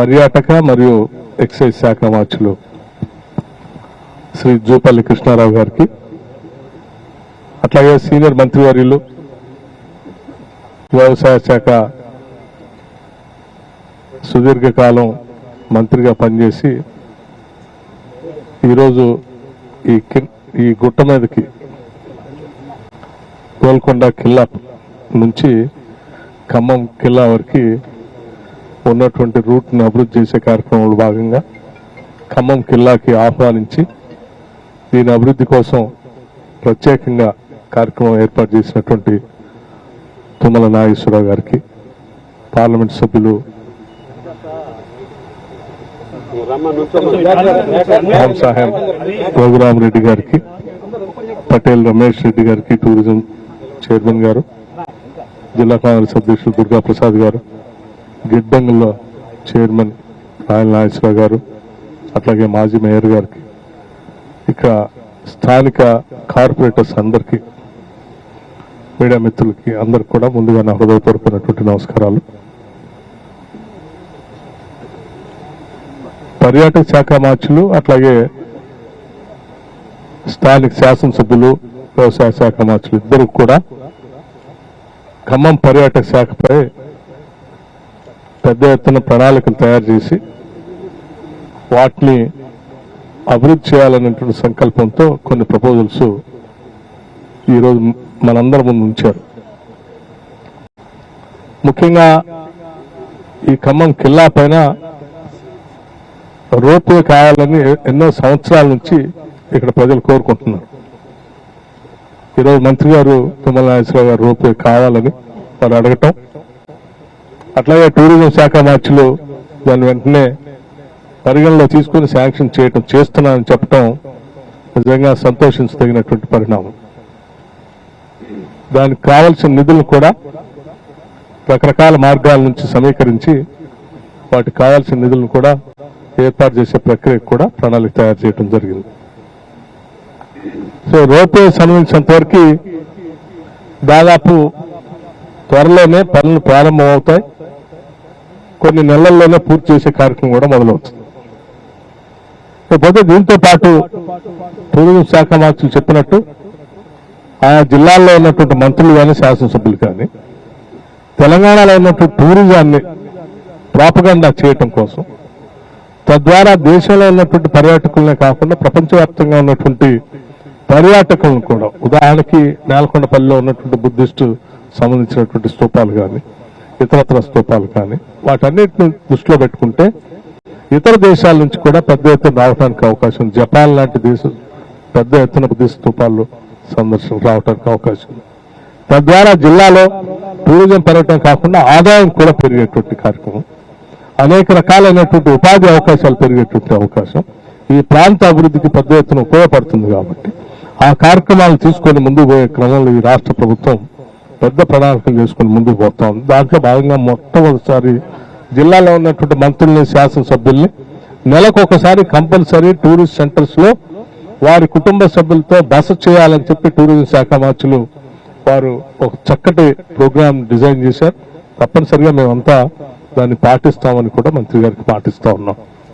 పర్యాటక మరియు ఎక్సైజ్ శాఖ మార్చులు. శ్రీ జూపల్లి కృష్ణారావు గారికి. అట్లాగే సీనియర్ మంత్రివర్యులు వ్యవసాయ శాఖ సుదీర్ఘకాలం మంత్రిగా పనిచేసి ఈరోజు ఈ కి- ఈ గుట్ట మీదకి గోల్కొండ కిల్లా నుంచి ఖమ్మం కిల్లా వరకు ఉన్నటువంటి రూట్ను అభివృద్ధి చేసే కార్యక్రమంలో భాగంగా ఖమ్మం కిల్లాకి ఆహ్వానించి దీని అభివృద్ధి కోసం ప్రత్యేకంగా కార్యక్రమం ఏర్పాటు చేసినటువంటి తుమ్మల నాగేశ్వరరావు గారికి పార్లమెంట్ సభ్యులు రామ్ సాహెబ్ రఘురామరెడ్డి గారికి పటేల్ రమేష్ రెడ్డి గారికి టూరిజం చైర్మన్ గారు జిల్లా కాంగ్రెస్ అధ్యక్షులు దుర్గా ప్రసాద్ గారు గిడ్డంగుల చైర్మన్ రాయల నాగేశ్వరరావు గారు అట్లాగే మాజీ మేయర్ గారికి ఇక స్థానిక కార్పొరేటర్స్ అందరికీ మీడియా మిత్రులకి అందరికి కూడా ముందుగా నా హృదయపూర్వకమైనటువంటి నమస్కారాలు. పర్యాటక శాఖ మార్చులు అట్లాగే స్థానిక శాసనసభ్యులు వ్యవసాయ శాఖ మార్చులు ఇద్దరు కూడా ఖమ్మం పర్యాటక శాఖపై పెద్ద ఎత్తున ప్రణాళికలు తయారు చేసి వాటిని అభివృద్ధి చేయాలనేటువంటి సంకల్పంతో కొన్ని ప్రపోజల్స్ ఈరోజు మనందరి ముందు ఉంచారు. ముఖ్యంగా ఈ ఖమ్మం కిల్లా పైన రోప్వే కాయాలని ఎన్నో సంవత్సరాల నుంచి ఇక్కడ ప్రజలు కోరుకుంటున్నారు. ఈరోజు మంత్రి గారు తుమ్మల నాగేశ్వరరావు గారు రోప్వే కావాలని వారు అడగటం అట్లాగే టూరిజం శాఖ మార్చిలో దాన్ని వెంటనే పరిగణలో తీసుకుని శాంక్షన్ చేయటం చేస్తున్నానని చెప్పటం నిజంగా సంతోషించదగినటువంటి పరిణామం. దానికి కావలసిన నిధులను కూడా రకరకాల మార్గాల నుంచి సమీకరించి వాటికి కావాల్సిన నిధులను కూడా ఏర్పాటు చేసే ప్రక్రియకు కూడా ప్రణాళిక తయారు చేయడం జరిగింది. సో రోపే సంబంధించినంత వరకు దాదాపు త్వరలోనే పనులు ప్రారంభమవుతాయి. కొన్ని నెలల్లోనే పూర్తి చేసే కార్యక్రమం కూడా మొదలవుతుంది. పోతే దీంతో పాటు టూరిజం శాఖ మార్చులు చెప్పినట్టు ఆయా జిల్లాల్లో ఉన్నటువంటి మంత్రులు కానీ శాసనసభ్యులు కానీ తెలంగాణలో ఉన్నటువంటి టూరిజాన్ని ప్రాపగండా చేయటం కోసం తద్వారా దేశంలో ఉన్నటువంటి పర్యాటకులనే కాకుండా ప్రపంచవ్యాప్తంగా ఉన్నటువంటి పర్యాటకులను కూడా ఉదాహరణకి నేలకొండపల్లిలో ఉన్నటువంటి బుద్ధిస్టు సంబంధించినటువంటి స్తూపాలు కానీ ఇతరత్ర స్తూపాలు కానీ వాటన్నిటిని దృష్టిలో పెట్టుకుంటే ఇతర దేశాల నుంచి కూడా పెద్ద ఎత్తున రావడానికి అవకాశం జపాన్ లాంటి దేశం పెద్ద ఎత్తున స్తూపాలు సందర్శన రావడానికి అవకాశం తద్వారా జిల్లాలో టూరిజం పెరగటం కాకుండా ఆదాయం కూడా పెరిగేటువంటి కార్యక్రమం అనేక రకాలైనటువంటి ఉపాధి అవకాశాలు పెరిగేటువంటి అవకాశం ఈ ప్రాంత అభివృద్ధికి పెద్ద ఎత్తున ఉపయోగపడుతుంది కాబట్టి ఆ కార్యక్రమాలు తీసుకొని ముందుకు పోయే క్రమంలో ఈ రాష్ట్ర ప్రభుత్వం పెద్ద ప్రణాళికలు చేసుకుని ముందుకు పోతా ఉంది. దాంట్లో భాగంగా మొట్టమొదటిసారి జిల్లాలో ఉన్నటువంటి మంత్రుల్ని శాసనసభ్యుల్ని నెలకు ఒకసారి కంపల్సరీ టూరిస్ట్ సెంటర్స్లో వారి కుటుంబ సభ్యులతో బస చేయాలని చెప్పి టూరిజం శాఖ మార్చులు వారు ఒక చక్కటి ప్రోగ్రామ్ డిజైన్ చేశారు. తప్పనిసరిగా మేమంతా దాన్ని పాటిస్తామని కూడా మంత్రి గారికి పాటిస్తా ఉన్నాం.